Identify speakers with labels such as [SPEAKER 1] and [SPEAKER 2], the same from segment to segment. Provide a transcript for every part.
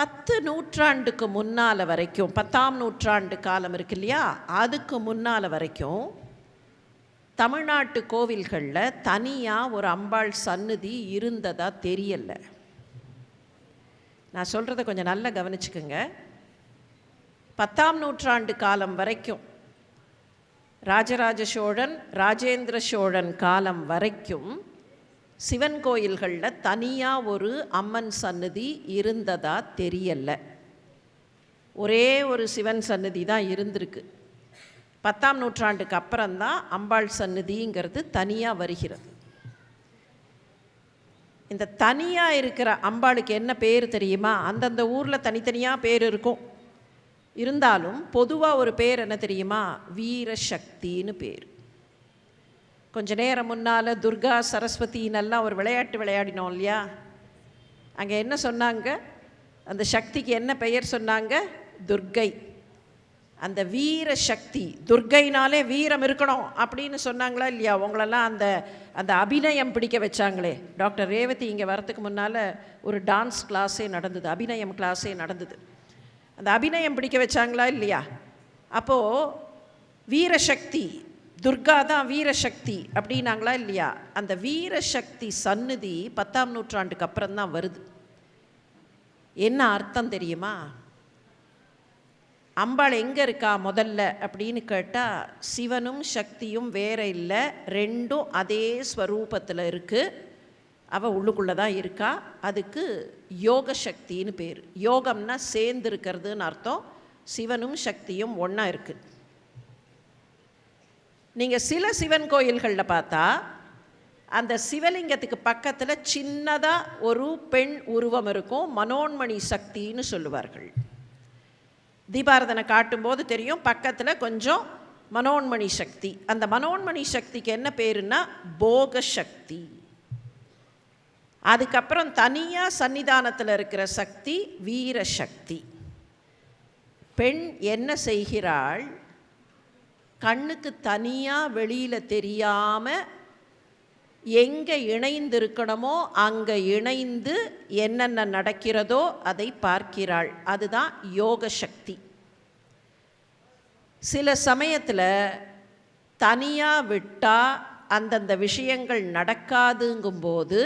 [SPEAKER 1] பத்து நூற்றாண்டுக்கு முன்னால் வரைக்கும் பத்தாம் நூற்றாண்டு காலம் இருக்கு இல்லையா? அதுக்கு முன்னால் வரைக்கும் தமிழ்நாட்டு கோவில்களில் தனியாக ஒரு அம்பாள் சந்நிதி இருந்ததாக தெரியல. நான் சொல்கிறத கொஞ்சம் நல்லா கவனிச்சுக்கோங்க. பத்தாம் நூற்றாண்டு காலம் வரைக்கும் ராஜராஜ சோழன் ராஜேந்திர சோழன் காலம் வரைக்கும் சிவன் கோயில்களில் தனியாக ஒரு அம்மன் சன்னதி இருந்ததா தெரியலை. ஒரே ஒரு சிவன் சன்னதி தான் இருந்திருக்கு. பத்தாம் நூற்றாண்டுக்கு அப்புறம்தான் அம்பாள் சன்னதிங்கிறது தனியாக வருகிறது. இந்த தனியாக இருக்கிற அம்பாளுக்கு என்ன பேர் தெரியுமா? அந்தந்த ஊரில் தனித்தனியாக பேர் இருக்கும். இருந்தாலும் பொதுவாக ஒரு பேர் என்ன தெரியுமா? வீரசக்தின்னு பேர். கொஞ்ச நேரம் முன்னால் துர்கா சரஸ்வதினெல்லாம் ஒரு விளையாட்டு விளையாடினோம் இல்லையா? அங்கே என்ன சொன்னாங்க? அந்த சக்திக்கு என்ன பெயர் சொன்னாங்க? துர்கை. அந்த வீர சக்தி துர்கைனாலே வீரம் இருக்கணும் அப்படின்னு சொன்னாங்களா இல்லையா? உங்களெல்லாம் அந்த அந்த அபிநயம் பிடிக்க வச்சாங்களே. டாக்டர் ரேவதி இங்கே வரத்துக்கு முன்னால் ஒரு டான்ஸ் கிளாஸே நடந்தது அபிநயம் கிளாஸே நடந்தது. அந்த அபிநயம் பிடிக்க வச்சாங்களா இல்லையா? அப்போது வீரசக்தி துர்கா தான் வீரசக்தி அப்படின்னாங்களா இல்லையா? அந்த வீரசக்தி சந்நிதி பத்தாம் நூற்றாண்டுக்கு அப்புறம் தான் வருது. என்ன அர்த்தம் தெரியுமா? அம்பாள் எங்கே இருக்கா முதல்ல அப்படின்னு கேட்டால் சிவனும் சக்தியும் வேற இல்லை ரெண்டும் அதே ஸ்வரூபத்தில் இருக்குது அவள் உள்ளுக்குள்ளே தான் இருக்கா. அதுக்கு யோக சக்தின்னு பேர். யோகம்னா சேர்ந்து இருக்கிறதுன்னு அர்த்தம். சிவனும் சக்தியும் ஒன்றா இருக்குது நீங்கள் சில சிவன் கோயில்களில் பார்த்தா அந்த சிவலிங்கத்துக்கு பக்கத்தில் சின்னதாக ஒரு பெண் உருவம் இருக்கும் மனோன்மணி சக்தின்னு சொல்லுவார்கள். தீபாரதனை காட்டும்போது தெரியும் பக்கத்தில் கொஞ்சம் மனோன்மணி சக்தி. அந்த மனோன்மணி சக்திக்கு என்ன பேருன்னா போக சக்தி. அதுக்கப்புறம் தனியாக சன்னிதானத்தில் இருக்கிற சக்தி வீர சக்தி. பெண் என்ன செய்கிறாள் கண்ணுக்கு தனியாக வெளியில் தெரியாமல் எங்கே இணைந்திருக்கணுமோ அங்கே இணைந்து என்னென்ன நடக்கிறதோ அதை பார்க்கிறாள். அதுதான் யோக சக்தி. சில சமயத்தில் தனியாக விட்டால் அந்தந்த விஷயங்கள் நடக்காதுங்கும்போது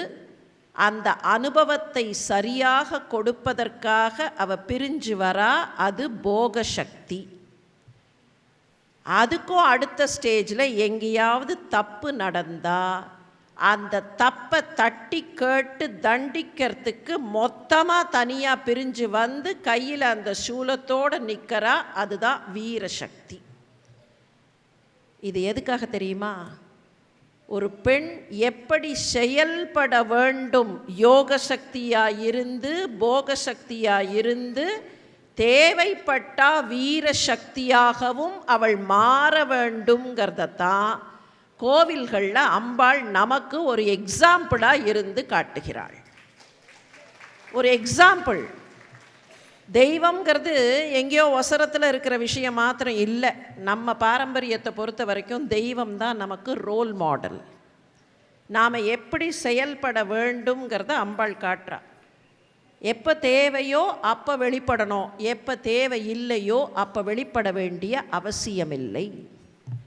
[SPEAKER 1] அந்த அனுபவத்தை சரியாக கொடுப்பதற்காக அவ பிரிஞ்சு வரா அது போக சக்தி. அதுக்கும் அடுத்த ஸ்டேஜில் எங்கேயாவது தப்பு நடந்தால் அந்த தப்பை தட்டி கேட்டு தண்டிக்கிறதுக்கு மொத்தமாக தனியாக பிரிஞ்சு வந்து கையில் அந்த சூலத்தோடு நிற்கிறா அதுதான் வீரசக்தி இது எதுக்காக தெரியுமா? ஒரு பெண் எப்படி செயல்பட வேண்டும்? யோக சக்தியாக இருந்து போக சக்தியாக இருந்து தேவைப்பட்டா வீர சக்தியாகவும் அவள் மாற வேண்டுங்கிறத தான் கோவில்களில் அம்பாள் நமக்கு ஒரு எக்ஸாம்பிளாக இருந்து காட்டுகிறாள். ஒரு எக்ஸாம்பிள் தெய்வங்கிறது எங்கேயோ ஒசரத்தில் இருக்கிற விஷயம் மாத்திரம் இல்லை. நம்ம பாரம்பரியத்தை பொறுத்த வரைக்கும் தெய்வம் தான் நமக்கு ரோல் மாடல் நாம் எப்படி செயல்பட வேண்டுங்கிறத அம்பாள் காட்டுறா. எப்போ தேவையோ அப்போ வெளிப்படணும். எப்போ தேவை இல்லையோ அப்போ வெளிப்பட வேண்டிய அவசியமில்லை.